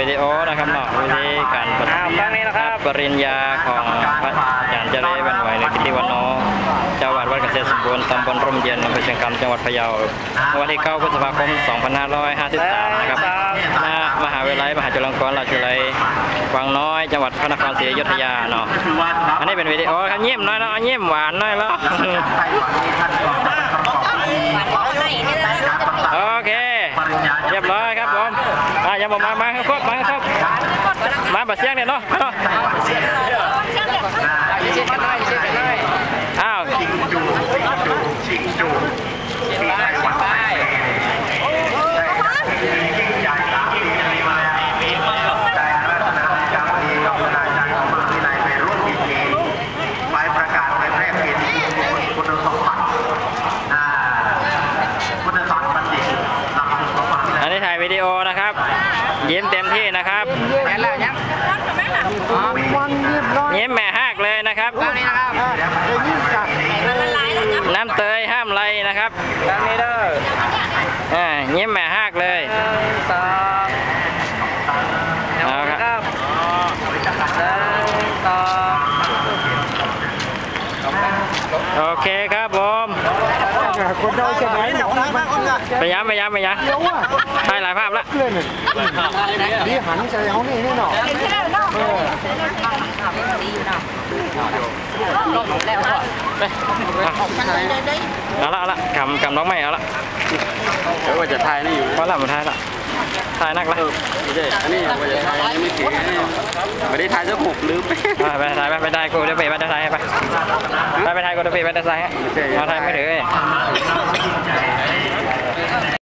วิดีโอนะครับเนาะวิธีการปฏิอ้าวครั้งนี้นะครับปริญญาของพระอาจารย์เจริญวันไหวหรือกิติวันโนเจ้าวัดวัดเกษตรสมบูรณ์ตำบลร่มเย็นอำเภอเชียงคำจังหวัดพะเยาวันที่9พฤษภาคม 2553 นะครับณมหาวิทยาลัยมหาจุฬาลงกรณราชวิทยาลัยวังน้อยจังหวัดพระนครศรีอยุธยาเนาะอันนี้เป็นวิดีโอครับเยี่ยมน้อยแล้วเยี่ยมหวานน้อยแล้ว โอเค เรียบร้อยครับผมอะยังบอกมามาครับครบมาครับมาบัดเสียงเนี่ยเนาะเนาะอ้าว อันนี้ถ่ายวิดีโอนะครับ ยิ้มเต็มที่นะครับยิ้มแม่ฮากเลยนะครับน้ำเตยห้ามไรนะครับครั้งนี้เด้ออ่ายิ้มแม่ฮากเลยหนึ่งสองเอาครับครับหนึ่งสองโอเคครับผม คนเราจะไหนหนองมันไปย้ำไปย้ำไปย้ำถ่ายหลายภาพละเพื่อนดีหันใจเขานี่นี่หนอเอาละเอาละกำกำน้องไม่เอาละเดี๋ยวว่าจะถ่ายนี่อยู่เพราะละมันถ่ายละถ่ายนักละไม่ใช่อันนี้ว่าจะถ่ายอันนี้ไม่ถึงอันนี้ไม่ได้ถ่ายสักหกลืมไปไปไปถ่ายไปไปได้กูเดี๋ยวไปไปได้ถ่ายให้ไป ไปไปไทยกูเดี๋ยวไปไปได้ถ่ายฮะมาถ่ายไม่ถือเลย